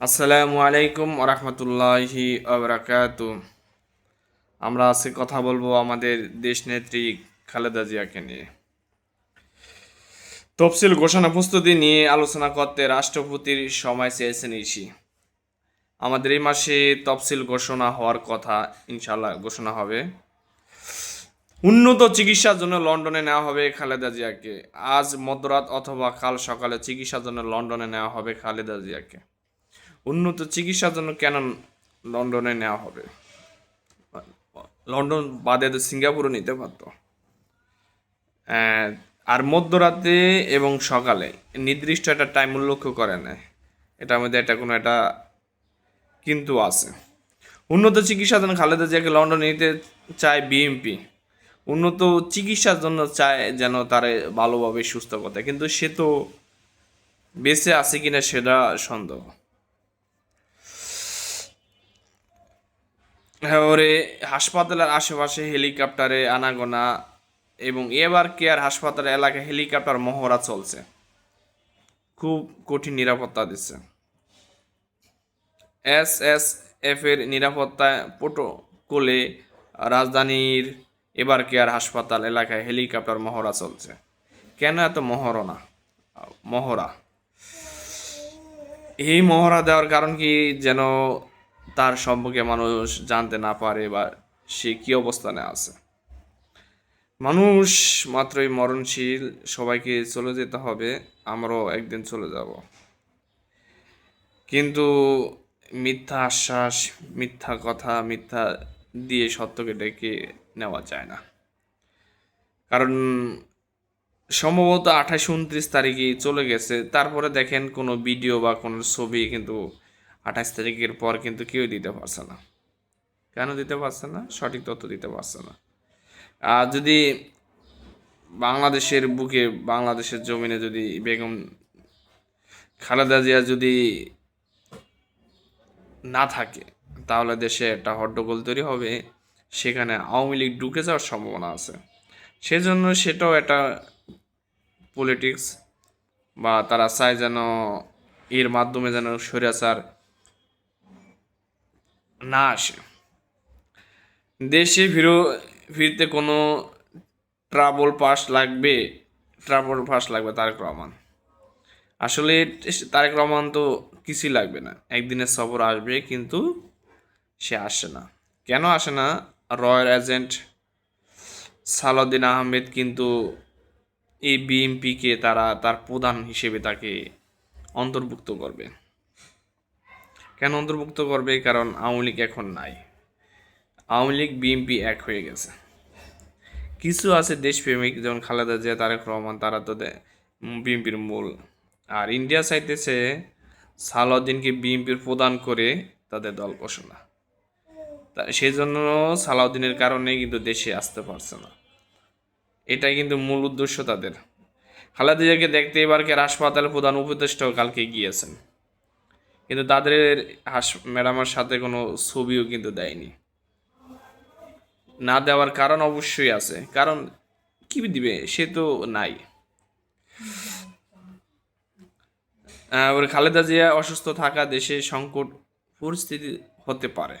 আসসালামু আলাইকুম ওরহমতুল্লাহি আবরাকাত আমরা আজকে কথা বলব আমাদের দেশনেত্রী খালেদা জিয়াকে নিয়ে। তফসিল ঘোষণা প্রস্তুতি নিয়ে আলোচনা করতে রাষ্ট্রপতির সময় চেয়েছেন ইসি আমাদের এই মাসে তফসিল ঘোষণা হওয়ার কথা ইনশাল্লাহ ঘোষণা হবে। উন্নত চিকিৎসার জন্য লন্ডনে নেওয়া হবে খালেদা জিয়াকে। আজ মধ্যরাত অথবা কাল সকালে চিকিৎসার জন্য লন্ডনে নেওয়া হবে খালেদা জিয়াকে। উন্নত চিকিৎসার জন্য কেন লন্ডনে নেওয়া হবে? লন্ডন বাদে তো সিঙ্গাপুরও নিতে পারতো। আর মধ্যরাতে এবং সকালে নির্দিষ্ট একটা টাইম উল্লেখ করে নেয়। এটার মধ্যে একটা কোনো একটা কিন্তু আছে। উন্নত চিকিৎসার জন্য খালেদা জিয়াকে লন্ডনে নিতে চায় বিএমপি উন্নত চিকিৎসার জন্য চায় যেন তারে ভালোভাবে সুস্থ করতে। কিন্তু সে তো বেঁচে আছে কিনা সেটা সন্দেহ। ওরে হাসপাতালের আশেপাশে হেলিকপ্টারে আনাগোনা এবং এবার কেয়ার হাসপাতাল এলাকায় হেলিকপ্টার মহড়া চলছে? খুব কঠিন নিরাপত্তা দিচ্ছে। এস এস এফ এর নিরাপত্তা প্রোটোকলে রাজধানীর এবার কেয়ার হাসপাতাল এলাকায় হেলিকপ্টার মহড়া চলছে? কেন এত মহরণা মহড়া? এই মহড়া দেওয়ার কারণ কি যেন তার সম্পর্কে মানুষ জানতে না পারে বা সে কি অবস্থানে আছে। মানুষ মাত্রই মরণশীল, সবাইকে চলে যেতে হবে, আমরাও একদিন চলে যাব। কিন্তু মিথ্যা আশ্বাস, মিথ্যা কথা, মিথ্যা দিয়ে সত্যকে ডেকে নেওয়া যায় না। কারণ সম্ভবত আঠাশ, উনত্রিশ তারিখে চলে গেছে। তারপরে দেখেন কোনো ভিডিও বা কোনো ছবি কিন্তু আঠাশ তারিখের পর কিন্তু কেউ দিতে পারছে না। কেন দিতে পারছে না? সঠিক তথ্য দিতে পারছে না। আর যদি বাংলাদেশের বুকে, বাংলাদেশের জমিনে যদি বেগম খালেদা জিয়া যদি না থাকে, তাহলে দেশে একটা হট্টগোল তৈরি হবে। সেখানে আওয়ামী লীগ ঢুকে যাওয়ার সম্ভাবনা আছে। সেজন্য সেটাও একটা পলিটিক্স বা তারা চায় যেন এর মাধ্যমে যেন স্বৈরাচার না আসে। দেশে ফিরো, ফিরতে কোনো ট্রাভেল পাস লাগবে? ট্রাভেল পাস লাগবে, তারেক রহমান। আসলে তারেক রহমান তো কিছুই লাগবে না। একদিনের সফর আসবে, কিন্তু সে আসে না। কেন আসে না? রয়্যাল এজেন্ট সালাউদ্দিন আহমেদ কিন্তু এই বিএমপিকে তারা, তার প্রধান হিসেবে তাকে অন্তর্ভুক্ত করবে। কেন অন্তর্ভুক্ত করবে? কারণ আওয়ামী লীগ এখন নাই। আওয়ামী লীগ, বিএনপি এক হয়ে গেছে। কিছু আছে দেশপ্রেমিক, যেমন খালেদা জিয়া, তারেক রহমান, তারা তো বিএনপির মূল। আর ইন্ডিয়া চাইতেছে সালাউদ্দিনকে বিএনপির প্রদান করে তাদের দল ঘোষণা। তা সেই জন্য সালাউদ্দিনের কারণে কিন্তু দেশে আসতে পারছে না। এটাই কিন্তু মূল উদ্দেশ্য তাদের। খালেদা জিয়াকে দেখতে এবারকে হাসপাতালে প্রধান উপদেষ্টাও কালকে গিয়েছেন। কিন্তু তাদের হাস ম্যাডামের সাথে কোনো ছবিও কিন্তু দেয়নি। না দেওয়ার কারণ অবশ্যই আছে, কারণ কি দিবে সে তো নাই। ওর খালেদা জিয়া অসুস্থ থাকা দেশে সংকট পরিস্থিতি হতে পারে,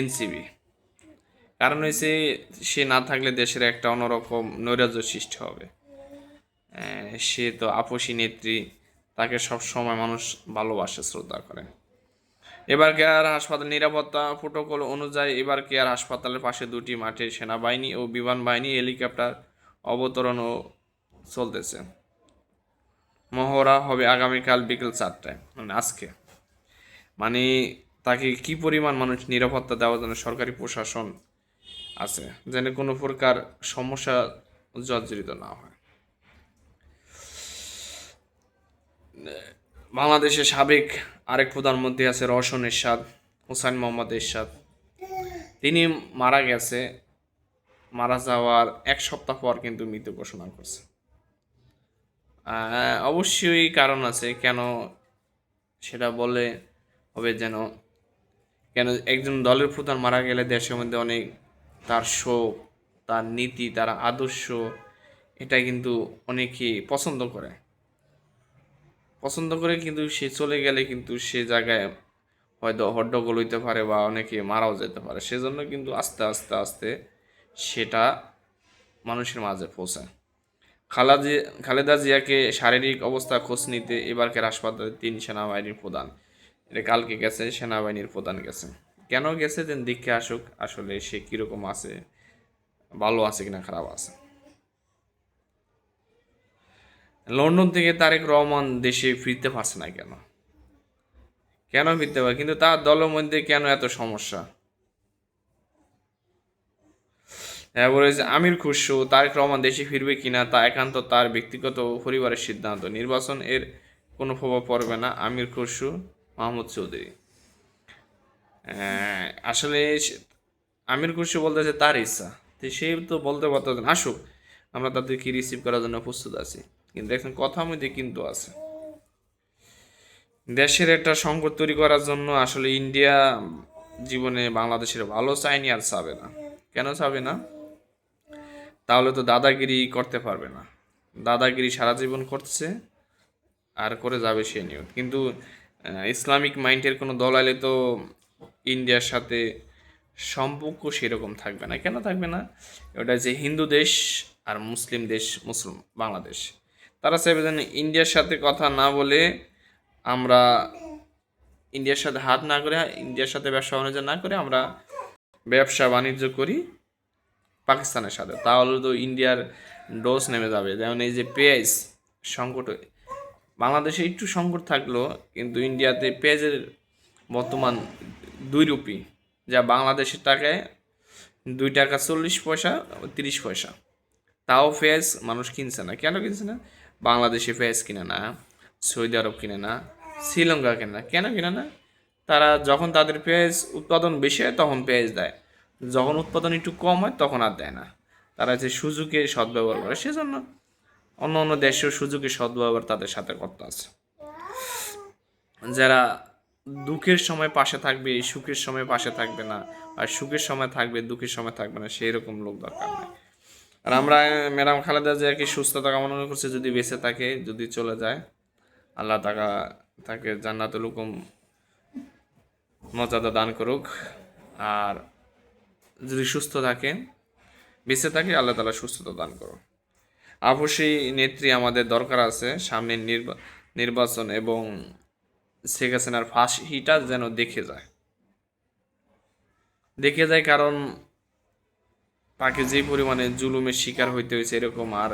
এনসিবি। কারণ হয়েছে সে না থাকলে দেশের একটা অন্যরকম নৈরাজ্য সৃষ্টি হবে। সে তো আপসী নেত্রী। তাকে সব সময় মানুষ ভালোবাসে, শ্রদ্ধা করে। এবার কেয়ার হাসপাতাল নিরাপত্তা প্রোটোকল অনুযায়ী এবার কেয়ার হাসপাতালের পাশে দুটি মাঠে সেনাবাহিনী ও বিমান বাহিনী হেলিকপ্টার অবতরণও চলতেছে। মহড়া হবে আগামীকাল বিকেল চারটায় মানে আজকে। মানে তাকে কি পরিমাণ মানুষ নিরাপত্তা দেওয়ার জন্য সরকারি প্রশাসন আছে, যেন কোনো প্রকার সমস্যা জর্জরিত না হয়। বাংলাদেশের সাবেক আরেক প্রধানমন্ত্রী আছে রওশন এরশাদ, হোসাইন মোহাম্মদ এরশাদ। তিনি মারা গেছে, মারা যাওয়ার এক সপ্তাহ পর কিন্তু মৃত্যু ঘোষণা করছে। অবশ্যই কারণ আছে কেন সেটা বলে হবে যেন কেন একজন দলের প্রধান মারা গেলে দেশের মধ্যে অনেক তার শোক, তার নীতি, তার আদর্শ, এটা কিন্তু অনেকেই পছন্দ করে। পছন্দ করে কিন্তু সে চলে গেলে কিন্তু সে জায়গায় হয়তো হড্ডগোল হইতে পারে বা অনেকে মারাও যেতে পারে। সেজন্য কিন্তু আস্তে আস্তে আস্তে সেটা মানুষের মাঝে পৌঁছায় খালাজি, খালেদা জিয়াকে শারীরিক অবস্থা খোঁজ নিতে এবারকার হাসপাতালে তিন সেনাবাহিনীর প্রধান। এটা কালকে গেছে, সেনাবাহিনীর প্রধান গেছে। কেন গেছে? যেন দেখে আসুক আসলে সে কীরকম আছে, ভালো আছে কিনা, খারাপ আছে। লন্ডন থেকে তারেক রহমান দেশে ফিরতে পারছে না কেন? কেন ফিরতে পারে কিন্তু তার দলের মধ্যে কেন এত সমস্যা? হ্যাঁ আমির খুশরু তারেক রহমান দেশে ফিরবে কিনা তা একান্ত তার ব্যক্তিগত পরিবারের সিদ্ধান্ত। নির্বাচন এর কোনো প্রভাব পড়বে না আমির খুশরু মাহমুদ চৌধুরী। আহ, আসলে আমির খুশরু বলতেছে তার ইচ্ছা। সে তো বলতে পারতো আসুক আমরা তাদেরকে রিসিভ করার জন্য প্রস্তুত আছি। কিন্তু এখন কথা মধ্যে কিন্তু আছে। দেশের একটা সংকট তৈরি করার জন্য আসলে ইন্ডিয়া জীবনে বাংলাদেশের ভালো চাইনি আর চাবে না। কেন চাবে না? তাহলে তো দাদাগিরি করতে পারবে না। দাদাগিরি সারা জীবন করছে, আর করে যাবে সে নিয়েও। কিন্তু ইসলামিক মাইন্ডের কোনো দল আইলে তো ইন্ডিয়ার সাথে সম্পর্ক সেরকম থাকবে না। কেন থাকবে না? ওটা যে হিন্দু দেশ আর মুসলিম দেশ মুসলিম বাংলাদেশ। তারা চাইবে যেন ইন্ডিয়ার সাথে কথা না বলে আমরা ইন্ডিয়ার সাথে হাত না করে, ইন্ডিয়ার সাথে ব্যবসা বাণিজ্য না করে আমরা ব্যবসা বাণিজ্য করি পাকিস্তানের সাথে। তাহলে তো ইন্ডিয়ার ডোজ নেমে যাবে। যেমন এই যে পেঁয়াজ সংকট, বাংলাদেশে একটু সংকট থাকল, কিন্তু ইন্ডিয়াতে পেঁয়াজের বর্তমান দুই রুপি যা বাংলাদেশের টাকায় দুই টাকা চল্লিশ পয়সা, তিরিশ পয়সা। তাও পেঁয়াজ মানুষ কিনছে না। কেন কিনছে না? বাংলাদেশে পেঁয়াজ কিনে না, সৌদি আরব কিনে না, শ্রীলঙ্কা কিনে না। কেন কিনে না? তারা যখন তাদের পেঁয়াজ উৎপাদন বেশি হয়, তখন পেঁয়াজ দেয়। যখন উৎপাদন একটু কম হয়, তখন আর দেয় না। তারা যে সুযোগে সদ্ব্যবহার করে, সেজন্য অন্য অন্য দেশেও সুযোগে সদ্ব্যবহার তাদের সাথে করতে আছে। যারা দুঃখের সময় পাশে থাকবে, সুখের সময় পাশে থাকবে না, আর সুখের সময় থাকবে, দুঃখের সময় থাকবে না সেই রকম লোক দরকার নেই। আর আমরা, ম্যাডাম খালেদা জিয়াকে সুস্থতা কামনা করছি, যদি বেঁচে থাকে, যদি চলে যায়, আল্লাহ তাকা তাকে জান্নাতুল হুকুম মর্যাদা দান করুক। আর যদি সুস্থ থাকে, বেঁচে থাকে, আল্লাহ তালা সুস্থতা দান করুক। অবশ্যই নেত্রী আমাদের দরকার আছে সামনের নির্বা- নির্বাচন এবং শেখ হাসিনার ফাঁসিটা যেন দেখে যায়। দেখে যায় কারণ তাকে যে পরিমাণে জুলুমের শিকার হইতে হয়েছে এরকম আর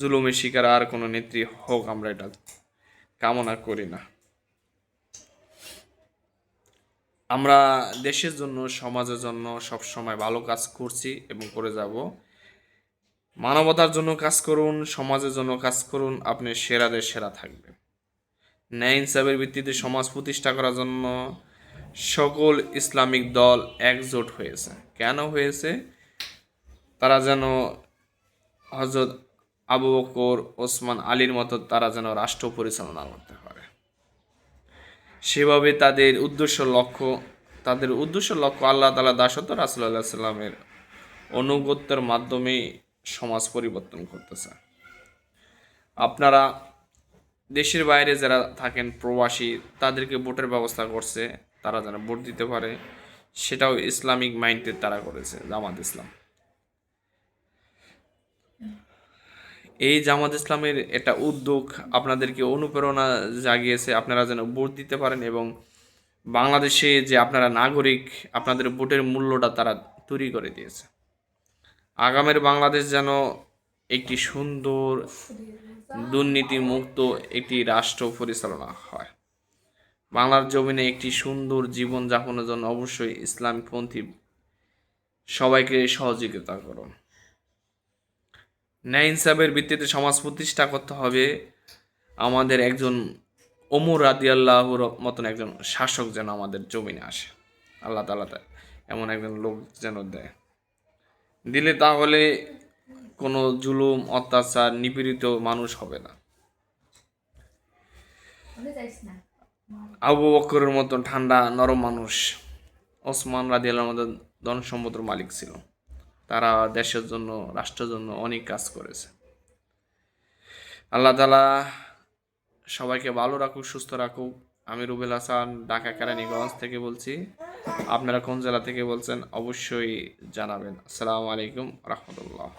জুলুমের শিকার আর কোনো নেত্রী হোক আমরা এটা কামনা করি না। আমরা দেশের জন্য, সমাজের জন্য সব সময় ভালো কাজ করছি এবং করে যাব। মানবতার জন্য কাজ করুন, সমাজের জন্য কাজ করুন, আপনি সেরাদের সেরা থাকবেন। ন্যায় ইনসাফের ভিত্তিতে সমাজ প্রতিষ্ঠা করার জন্য সকল ইসলামিক দল একজোট হয়েছে। কেন হয়েছে? তারা যেন হজরত আবু বকর, ওসমান, আলীর মতো তারা যেন রাষ্ট্র পরিচালনা করতে পারে। সেভাবে তাদের উদ্দেশ্য লক্ষ্য, তাদের উদ্দেশ্য লক্ষ্য আল্লাহ তালা দাসত রাসুল্লাহ সাল্লামের অনুগত্যের মাধ্যমে সমাজ পরিবর্তন করতেছে। আপনারা দেশের বাইরে যারা থাকেন প্রবাসী, তাদেরকে ভোটের ব্যবস্থা করছে, তারা যেন ভোট দিতে পারে, সেটাও ইসলামিক মাইন্ডের তারা করেছে জামাত ইসলাম। এই জামাত ইসলামের একটা উদ্যোগ আপনাদেরকে অনুপ্রেরণা জাগিয়েছে, আপনারা যেন ভোট দিতে পারেন এবং বাংলাদেশে যে আপনারা নাগরিক, আপনাদের ভোটের মূল্যটা তারা তৈরি করে দিয়েছে। আগামের বাংলাদেশ যেন একটি সুন্দর দুর্নীতি মুক্ত একটি রাষ্ট্র পরিচালনা হয়। বাংলার জমিনে একটি সুন্দর জীবন যাপনের জন্য অবশ্যই ইসলামপন্থী সবাইকে সহযোগিতা করুন। ন্যায় ইনসাফের ভিত্তিতে সমাজ প্রতিষ্ঠা করতে হবে। আমাদের একজন ওমর রাদি আল্লাহর মতন একজন শাসক যেন আমাদের জমিনে আসে। আল্লাহ তালা এমন একজন লোক যেন দেয়। দিলে তাহলে কোনো জুলুম, অত্যাচার, নিপীড়িত মানুষ হবে না। আবু বকরের মতন ঠান্ডা, নরম মানুষ। ওসমান রাদি আল্লাহর মতো ধন সম্পদের মালিক ছিল। তারা দেশের জন্য, রাষ্ট্রের জন্য অনেক কাজ করেছে। আল্লাহ তালা সবাইকে ভালো রাখুক, সুস্থ রাখুক। আমি রুবেল হাসান, ঢাকা কেরানীগঞ্জ থেকে বলছি। আপনারা কোন জেলা থেকে বলছেন অবশ্যই জানাবেন। আসসালামু আলাইকুম রহমতুল্লাহ।